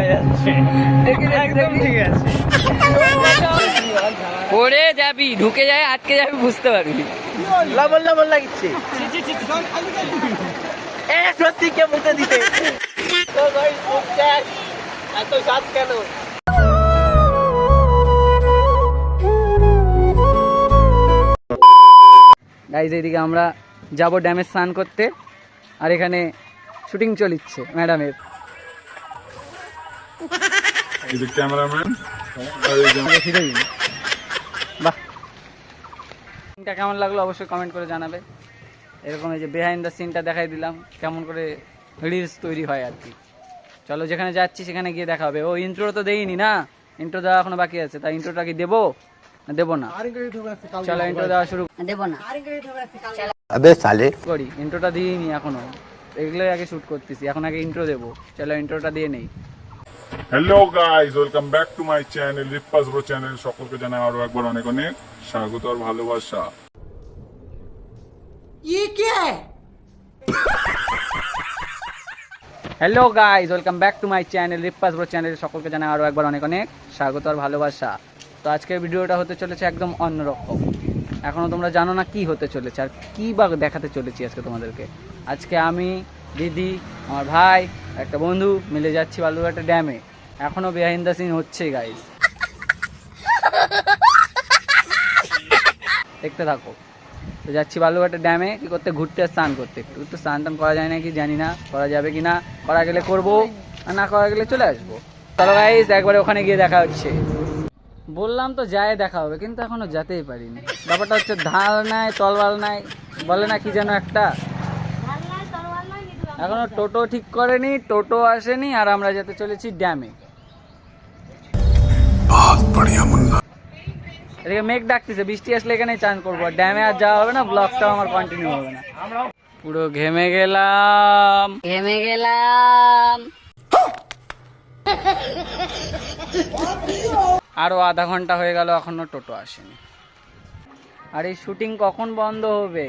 দেখা যাচ্ছে একদম ঠিক আছে। পড়ে যাবি ঢুকে যায় আটকে যাবি বুঝতে পারবি। লবণ লবণ লাগিচ্ছে। এ সত্যি কে মুখে দিতে এত স্বাদ কেন? গাইজ এইদিকে আমরা যাব ড্যামে স্নান করতে আর এখানে শুটিং চলিচ্ছে ম্যাডামের। এই ক্যামেরাম্যান বাহ। কেমন লাগল অবশ্যই কমেন্ট করে জানাবে। এরকম এই যে বিহাইন্ড দ্য সিনটা দেখাই দিলাম কেমন করে রিলস তৈরি হয় আর কি। চলো যেখানে যাচ্ছি সেখানে গিয়ে দেখা হবে। ও ইন্ট্রো তো দেইনি না? ইন্ট্রো দেওয়া এখনও বাকি আছে। তাই ইন্ট্রোটা কি দেবো? না দেবো না। চলো ইন্ট্রো দেওয়া শুরু। দেবো না। আবে সালে। করি। ইন্ট্রোটা দিইনি এখনও। এগুলোই আগে শুট করতেছি। এখন আগে ইন্ট্রো দেবো। চলো ইন্ট্রোটা দিয়ে নেই। Hello guys welcome back to my channel Rippas bro channel সকলকে জানাই আরও একবার অনেক অনেক স্বাগত আর ভালোবাসা। Hello guys welcome back to my channel Rippas bro channel সকলকে জানাই আরও একবার অনেক অনেক স্বাগত আর ভালোবাসা। তো আজকের ভিডিওটা হতে চলেছে একদম অন্যরকম। এখনও তোমরা জানো না কি হতে চলেছে আর কী বা দেখাতে চলেছি আজকে তোমাদেরকে। আজকে আমি দিদি আমার ভাই একটা বন্ধু মিলে যাচ্ছি বালুরঘাটে ড্যামে। এখনও বিহাইন্দ দ্য সিন হচ্ছে গাইজ দেখতে থাকো। তো যাচ্ছি বালুঘাটে ড্যামে, কি করতে? ঘুরতে স্নান করতে একটু। তো স্নান টান করা যায় না কি জানি না, করা যাবে কি না। করা গেলে করব, আর না করা গেলে চলে আসব। চলো গাইস একবারে ওখানে গিয়ে দেখা হচ্ছে। বললাম তো যায় দেখা হবে, কিন্তু এখনও যেতেই পারিনি। ব্যাপারটা হচ্ছে ধার নাই, তলবাল নাই, বলে না কি যেন একটা। এখনও টোটো ঠিক করেনি টোটো আসেনি আর আমরা যেতে চলেছি ড্যামে। এদিকে মেঘ ডাকতেছে বৃষ্টি আসলে এখানে চান করব। ড্যামে আর যাওয়া হবে না ব্লগটাও আমার কন্টিনিউ হবে না। পুরো ঘেমে গেলাম। ঘেমে গেলাম। আরও আধা ঘণ্টা হয়ে গেল এখনও টোটো আসেনি। আর এই শুটিং কখন বন্ধ হবে?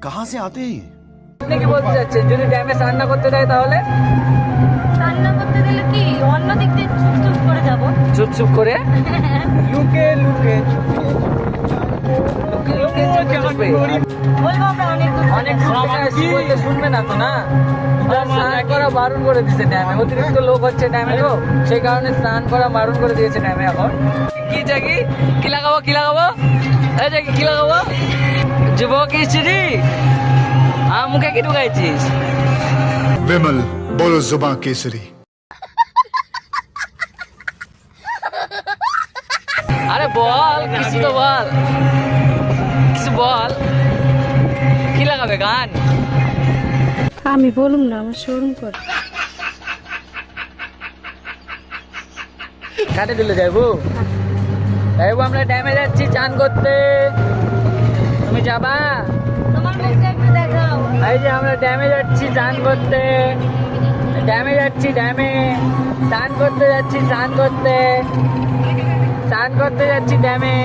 कहाँ से आते हैं ये? আপনি কি বলতে চাচ্ছেন যদি ড্যামে স্নান না করতে দেয় তাহলে রান্না করতে দিলে কি অন্য দিক দিয়ে চুপ চুপ করে যাবো চুপ চুপ করে লুকে লুকে লুকিয়ে লুকিয়ে চুপে চুপে। বলবো আমরা অনেক দূর অনেক দূর থেকে আসছি বললে শুনবে না তো না আর স্নান করা বারণ করে দিয়েছে ড্যামে অতিরিক্ত লোক হচ্ছে ড্যামে তো সেই কারণে স্নান করা বারণ করে দিয়েছে ড্যামে এখন কি জাগি কি লাগাবো কি লাগাবো এটা কি লাগাবো? যুবক কি ঢুকাইছিস? বিমল বলো জুবা কেসরি আরে বল কিছু তো বল। কিছু বল। কি লাগাবে গান? আমি বলুম না আমার শোরুম কর। কাটে দিলে যাইবো? হ্যাঁ। যাইবো আমরা ড্যামে যাচ্ছি চান করতে। তুমি যাবা? এই যে আমরা ড্যামে যাচ্ছি চান করতে। ড্যামে যাচ্ছি ড্যামে চান করতে যাচ্ছি চান করতে। চান করতে যাচ্ছি ড্যামে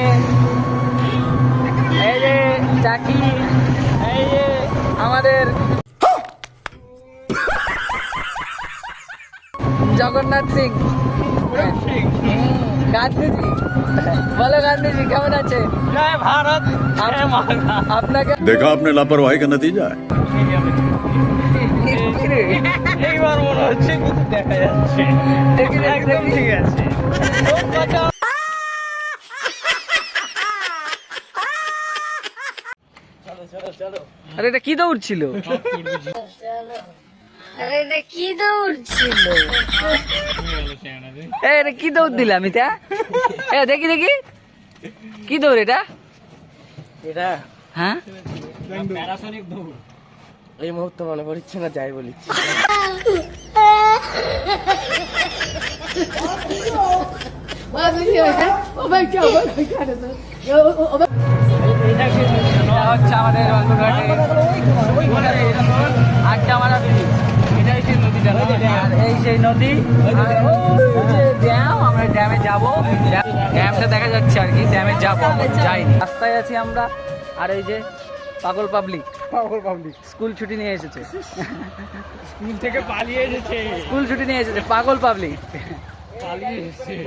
এই যে চাকি। এই যে আমাদের জগন্নাথ সিং। হুম, গান্ধীজি। বলো গান্ধীজি কেমন আছে? জয় ভারত আপনাকে দেখা আপনি লাপরওয়াহি কা নতিজা এইবার মনে হচ্ছে দেখা যাচ্ছে। একদম ঠিক আছে। আরে এটা কি দৌড় ছিল? আরে এটা কি দৌড় ছিল? এ এটা কি দৌড় দিলাম এটা এ দেখি দেখি। কি দৌড় এটা? এটা হ্যাঁ? প্যারাসনিক দৌড়। এই মুহূর্তে মনে পড়ছে না যাই বলি আমাদের বালুরঘাটে আড্ডা মারা আর এই সেই নদী আর ড্যাম আমরা ড্যামে যাব। ড্যামটা দেখা যাচ্ছে আর কি ড্যামে যাব রাস্তায় আছি আমরা আর এই যে পাগল পাবলিক। পাগল পাবলিক। স্কুল ছুটি নিয়ে এসেছে। স্কুল থেকে পালিয়ে এসেছে। স্কুল ছুটি নিয়ে এসেছে পাগল পাবলিক।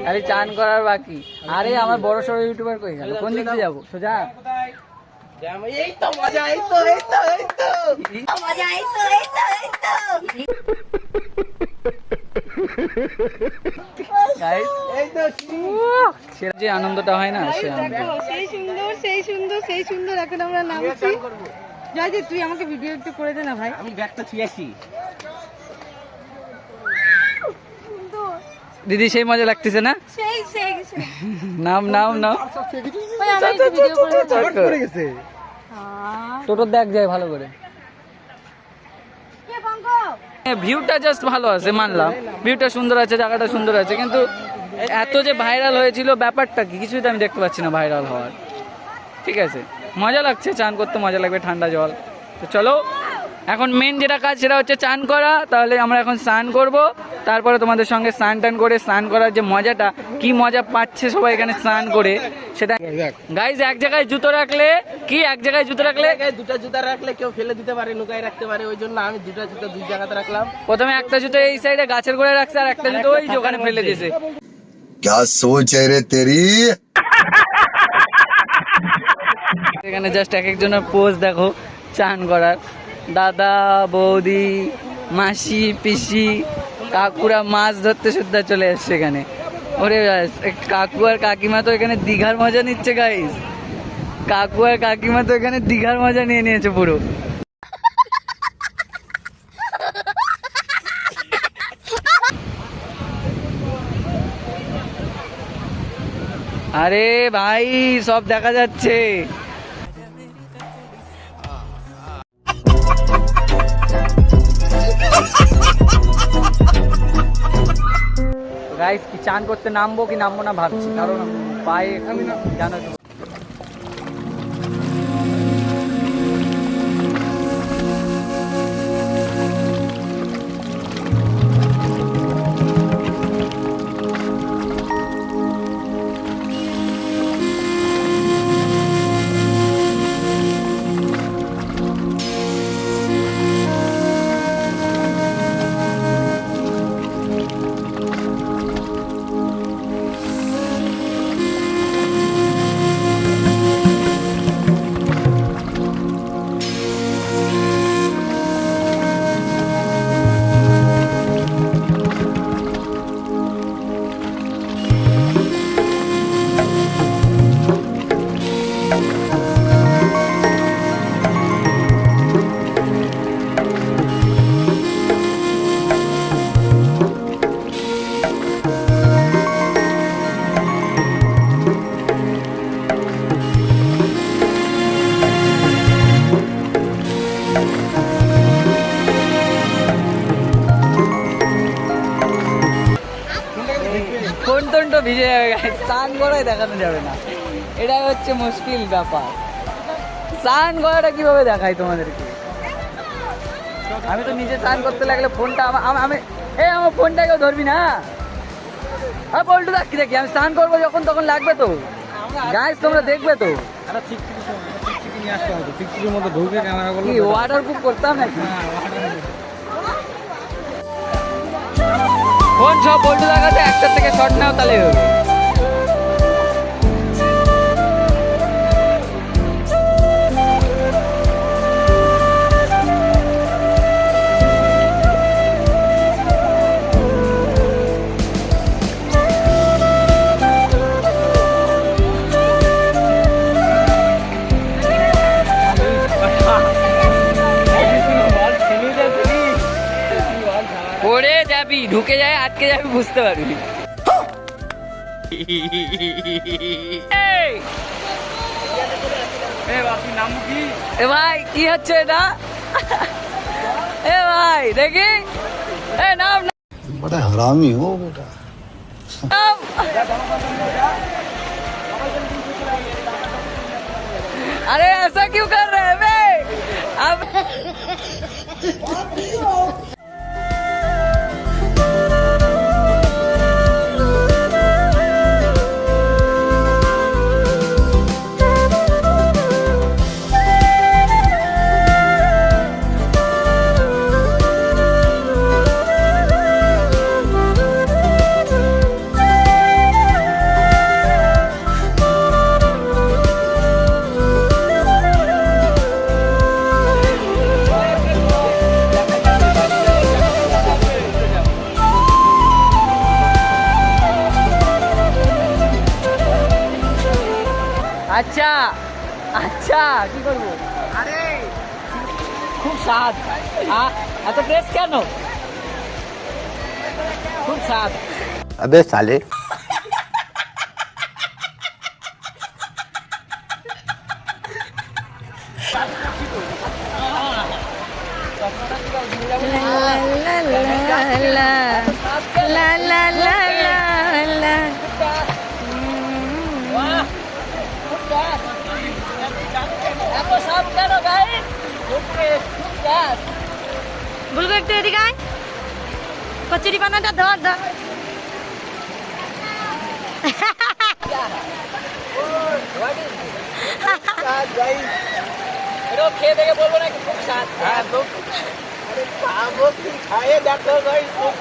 আরে চান করার বাকি। আরে আমার বড় সড়ো ইউটিউবার কই গেল? কোন দিক যাব? সোজা? এই তো মজা এই তো এই তো এই তো। মজা এই তো এই তো এই তো গাইস এই তো সেটা যে আনন্দটা হয় না সেই সুন্দর সেই সুন্দর সেই সুন্দর এখন আমরা নামছি। জয়জি তুই আমাকে ভিডিও একটু করে দে না ভাই। আমি ব্যাগটা ছুঁয়েছি দিদি সেই মজা লাগতেছে না? সেই সেই সেই। নাম নাম নাম। ভাই আমি একটু ভিডিও করে দে গেছে। টোটো দেখ যায় ভালো করে। ভিউটা জাস্ট ভালো আছে মানলাম। ভিউটা সুন্দর আছে জায়গাটা সুন্দর আছে কিন্তু এত যে ভাইরাল হয়েছিল ব্যাপারটা কি? কিছুই তো আমি দেখতে পাচ্ছি না ভাইরাল হওয়ার। ঠিক আছে? মজা লাগছে চান করতে মজা লাগবে ঠান্ডা জল। তো চলো এখন মেন যেটা কাজ সেটা হচ্ছে চান করা তাহলে আমরা এখন স্নান করব তারপরে তোমাদের সঙ্গে স্নান টান করে স্নান করার যে মজাটা কি মজা পাচ্ছে সবাই এখানে স্নান করে সেটা গাইজ এক জায়গায় জুতো রাখলে কি এক জায়গায় জুতো রাখলে জায়গায় দুটো জুতা রাখলে কেউ ফেলে দিতে পারে লুকায় রাখতে পারে ওই জন্য আমি দুটো জুতা দুই জায়গাতে রাখলাম প্রথমে একটা জুতো এই সাইডে গাছের গোড়ায় রাখছে আর একটা জুতো ওই যে ওখানে ফেলে দিয়েছে क्या सोच है रे तेरी এখানে জাস্ট এক একজনের পোজ দেখো চান করার দাদা, বৌদি, মাসি, পিসি, কাকুরা মাছ ধরতে সুদ্ধা চলে এসছে এখানে। ওরে কাকু আর কাকিমা তো এখানে দীঘার মজা নিচ্ছে গাইস কাকু আর কাকিমা তো এখানে দীঘার মজা নিয়ে নিয়েছে পুরো। আরে ভাই, সব দেখা যাচ্ছে। গাইস কি চান করতে নামবো কি নামবো না ভাবছি কারণ পায়ে আমি জানো তো। দেখানো যাবে না। এটাই হচ্ছে মুশকিল ব্যাপার। স্নান করাটা কীভাবে দেখাই তোমাদেরকে? আমি তো নিজে স্নান করতে লাগলে ফোনটা আমা- আমা- আমি এ আমার ফোনটা কেউ ধরবি না? আর বলটু দেখ দেখি আমি স্নান করব যখন তখন লাগবে তো। গাইস তোমরা দেখবে তো। কি ওয়াটার প্রুফ করতাম নাকি? ফোন সব বল্টু দেখাতে একটা থেকে শর্ট নাও তাহলে হবে। ঢুকে যায় আটকে যাবে বুঝতে পারবি এই! এ ভাই কি হচ্ছে এটা এ ভাই দেখি এ নাম बड़ा हरामी हो बेटा नाम अरे ऐसा क्यों कर रहे हैं बे अब আচ্ছা আচ্ছা কি করব আরে খুব স্বাদ এত ফ্রেশ কেন খুব স্বাদ আবে সালে la la la la বলব একটু এদিকে আয়। কচুরি বানাটা ধর ধর। খেয়ে দেখে বলব নাকি খুব স্বাদ। হ্যাঁ তো। আরে খাব কি খায়ে দেখো ভাই খুব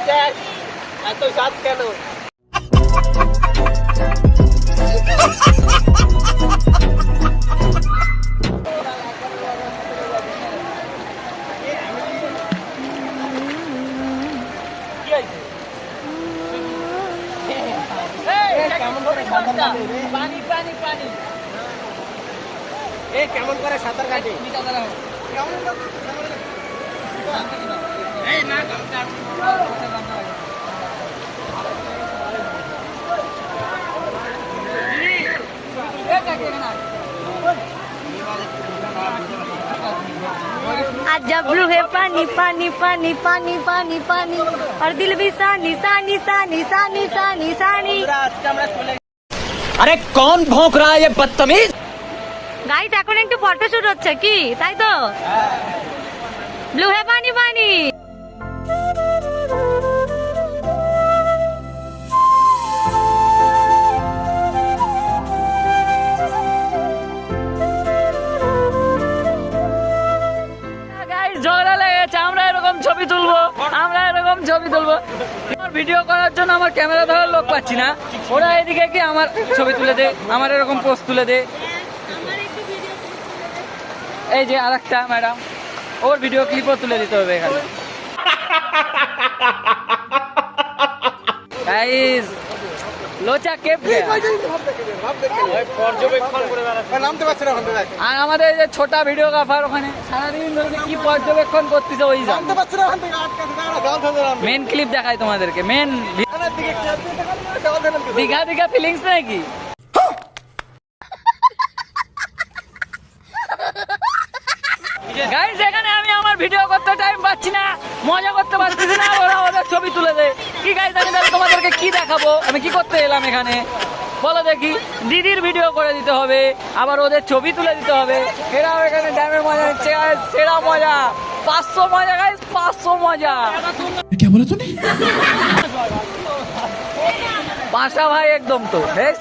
এত স্বাদ কেন? जबरू है पानी पानी पानी पानी पानी पानी। और दिल भी सानी सानी सानी सानी सानी सानी। अरे कौन भोंक रहा है ये बदतमीज? গাইস এখন একটু ফটোশুট হচ্ছে, কি? তাই তো? ব্লু হে পানি পানি লেগেছে, আমরা এরকম ছবি তুলবো, আমরা এরকম ছবি ভিডিও করার জন্য আমার ক্যামেরা ধরার লোক পাচ্ছি না। ওরা এদিকে কি আমার ছবি তুলে দে, আমার এরকম পোস্ট তুলে দে। এই যে আরেকটা ম্যাডাম। ওর ভিডিও ক্লিপও তুলে দিতে হবে এখানে। গাইস লোচা কেপ আর আমাদের এই যে ছোটা ভিডিওগ্রাফার ওখানে সারাদিন ধরে কি পর্যবেক্ষণ করতেছে ওই মেন ক্লিপ দেখাই তোমাদেরকে মেন দীঘা দীঘা ফিলিংস নাকি? গাইস এখানে আমি আমার ভিডিও করতে টাইম পাচ্ছি না মজা করতে পারছি না ওরা ওদের ছবি তুলে দেয়। কি গাইস আমি তাহলে তোমাদেরকে কি দেখাবো? আমি কি করতে এলাম এখানে? বলো দেখি। দিদির ভিডিও করে দিতে হবে আবার ওদের ছবি তুলে দিতে হবে। এরাও এখানে ড্যামের মজা নিচ্ছে সেরা মজা। পাঁচশো মজা গাইস পাঁচশো মজা। পাশা ভাই একদম তো বেশ।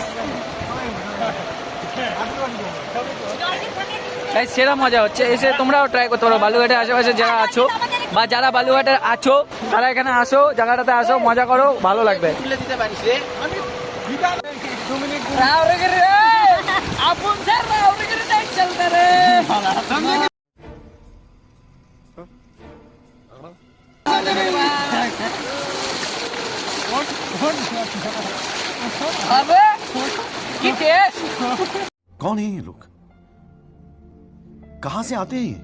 তাই সেরা মজা হচ্ছে এসে তোমরাও ট্রাই করতে পারো বালুঘাটের আশেপাশে যারা আছো বা যারা বালুঘাটে আছো তারা এখানে আসো জায়গাটাতে আসো মজা করো ভালো লাগবে তুলে দিতে পারিস রে আমি দু মিনিট আপন স্যার রাউরগিরি দেখ চলতে রে আবে কি টেস্ট कौन है ये लोग कहाँ से आते हैं ये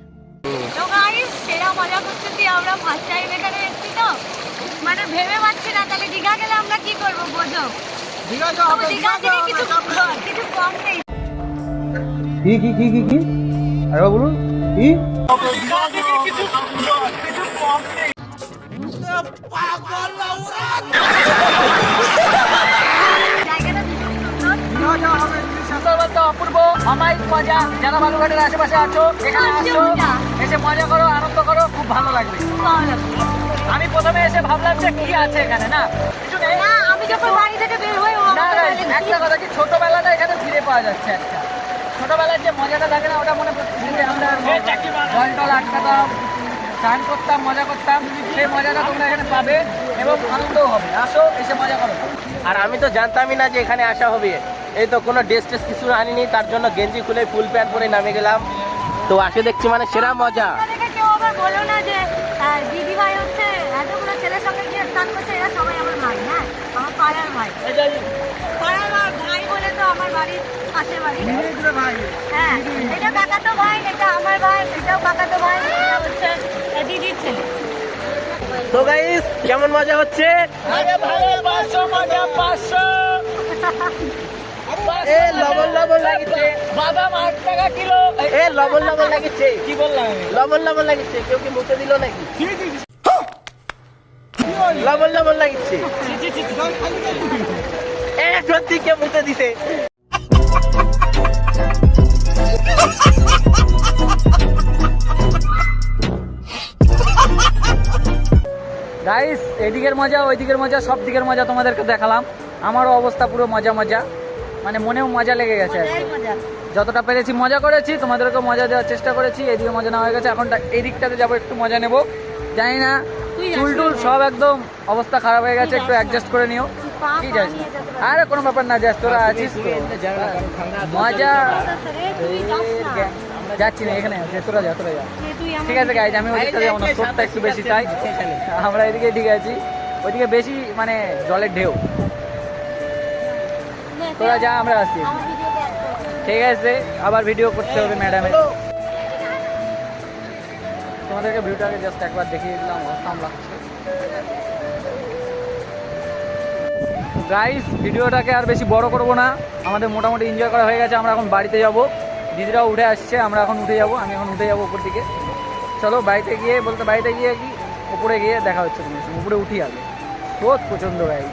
তো গাইস সেরা মজা করতেছি আমরা ফার্স্ট টাইম এখানে এসেছি তো মানে ভেবে পাচ্ছি না তাহলে দীঘা গেলে আমরা কি করবো বোঝো তবে দীঘা থেকে কিছু কিছু কম নেই কি কি কি কি কি আরে বলুন কি জায়গাটা ভীষণ সুন্দর সুন্দর বলতে অপূর্ব অমায়িক মজা যারা বালুঘাটের আশেপাশে আছো এখানে আজকে আসো এসে মজা করো আনন্দ করো খুব ভালো লাগবে। আমি প্রথমে এসে ভাবলাম যে কি আছে এখানে না? কিছু নেই। আমি যখন বাড়ি থেকে বের হই না একটা কথা কি ছোটবেলাটা এখানে ফিরে পাওয়া যাচ্ছে একটা। ছোটবেলার যে মজাটা থাকে না ওটা মনে পড়ছে। আমরা জল টল আটকাতাম স্নান করতাম মজা করতাম সেই মজাটা তোমরা এখানে পাবে এবং আনন্দও হবে। আসো এসে মজা করো। আর আমি তো জানতামই না যে এখানে আসা হবে। এই তো কোনো ড্রেস টেস কিছু আনিনি তার জন্য গেঞ্জি খুলে ফুল প্যান্ট পরে নামে গেলাম। তো আসে দেখছি মানে সেরা মজা। আমাদেরকে কেউ আবার বলো না যে দিদি ভাই হচ্ছে এতগুলো ছেলের সঙ্গে গিয়ে স্নান করছে এরা সবাই আমার ভাই হ্যাঁ? আমার পাড়ার ভাই। পাড়ার ভাই- ভাই বলে তো আমার বাড়ির পাশে বাড়ি। হ্যাঁ এটা কাকাতো ভাই এটা আমার ভাই এটাও কাকাতো ভাই এটা হচ্ছে আহ, দিদির ছেলে। তো গাইস কেমন মজা হচ্ছে? এ লবণ লবণ লাগিছে। বাদাম আট টাকা কিলো। এ লবণ লবণ লাগিছে। কি বললাম লবণ লবণ লাগিছে। কেউ কি মুখে দিল নাকি? লবণ লবণ লাগিছে। এ সত্যি কে মুখে দিছে। গাইস এদিকের মজা ওইদিকের মজা সব দিকের মজা তোমাদেরকে দেখালাম। আমারও অবস্থা পুরো মজা মজা। মানে মনেও মজা লেগে গেছে আর কি। যতটা পেরেছি মজা করেছি তোমাদেরকেও মজা দেওয়ার চেষ্টা করেছি এদিকে মজা নেওয়া হয়ে গেছে এখন এই দিকটাতে যাব একটু মজা নেব জানি না চুল টুল সব একদম অবস্থা খারাপ হয়ে গেছে একটু অ্যাডজাস্ট করে নিও ঠিক আছে। আরে কোনো ব্যাপার না যাস তোরা আছিস তো মজা না। যাচ্ছি না এখানে তোরা যা তোরা যা ঠিক আছে গাইজ আমি ওইদিকটা যাব না একটু বেশি চাই আমরা এদিকে ঠিক আছি ওইদিকে বেশি মানে জলের ঢেউ নে, তোরা যা, আমরা কর। ঠিক আছে, আবার ভিডিও করতে হবে ম্যাডামের তোমাদেরকে ভিডিওটাকে জাস্ট একবার দেখিয়ে দিলাম, অসাম লাগছে। গাইস ভিডিওটাকে আর বেশি বড় করব না। আমাদের মোটামুটি এনজয় করা হয়ে গেছে, আমরা এখন বাড়িতে যাব। দিদিরাও উঠে আসছে, আমরা এখন উঠে যাব, আমি এখন উঠে যাব উপর দিকে। চলো, বাড়িতে গিয়ে, বলতে বাড়িতে গিয়ে কি? উপরে গিয়ে দেখা হচ্ছে সঙ্গে। উপরে উঠি আগে। স্রোত প্রচণ্ড গাই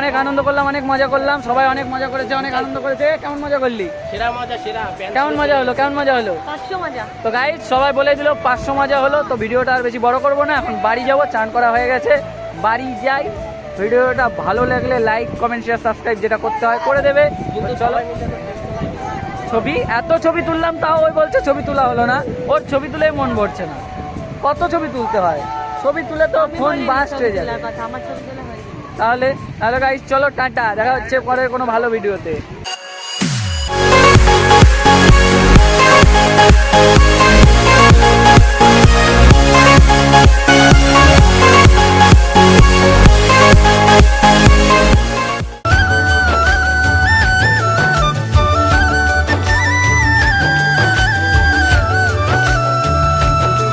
অনেক আনন্দ করলাম অনেক মজা করলাম সবাই অনেক মজা করেছে অনেক আনন্দ করেছে। কেমন মজা করলি? সেরা মজা সেরা কেমন মজা হলো কেমন মজা হলো? পাঁচশো মজা। তো গাইজ সবাই বলে দিল পাঁচশো মজা হলো তো ভিডিওটা আর বেশি বড় করব না এখন বাড়ি যাব চান করা হয়ে গেছে বাড়ি যাই। ভিডিওটা ভালো লাগলে লাইক কমেন্ট শেয়ার সাবস্ক্রাইব যেটা করতে হয় করে দেবে। চলো। ছবি এত ছবি তুললাম তাও ওই বলছে ছবি তোলা হলো না। ওর ছবি তুলে মন ভরছে না। কত ছবি তুলতে হয়? ছবি তুলে তো ফোন বাস্ট হয়ে যাবে। কথা আমার ছবি তোলা গেছে। তাহলে তাহলে গাইজ চলো টাটা। দেখা হচ্ছে পরের কোনো ভালো ভিডিওতে।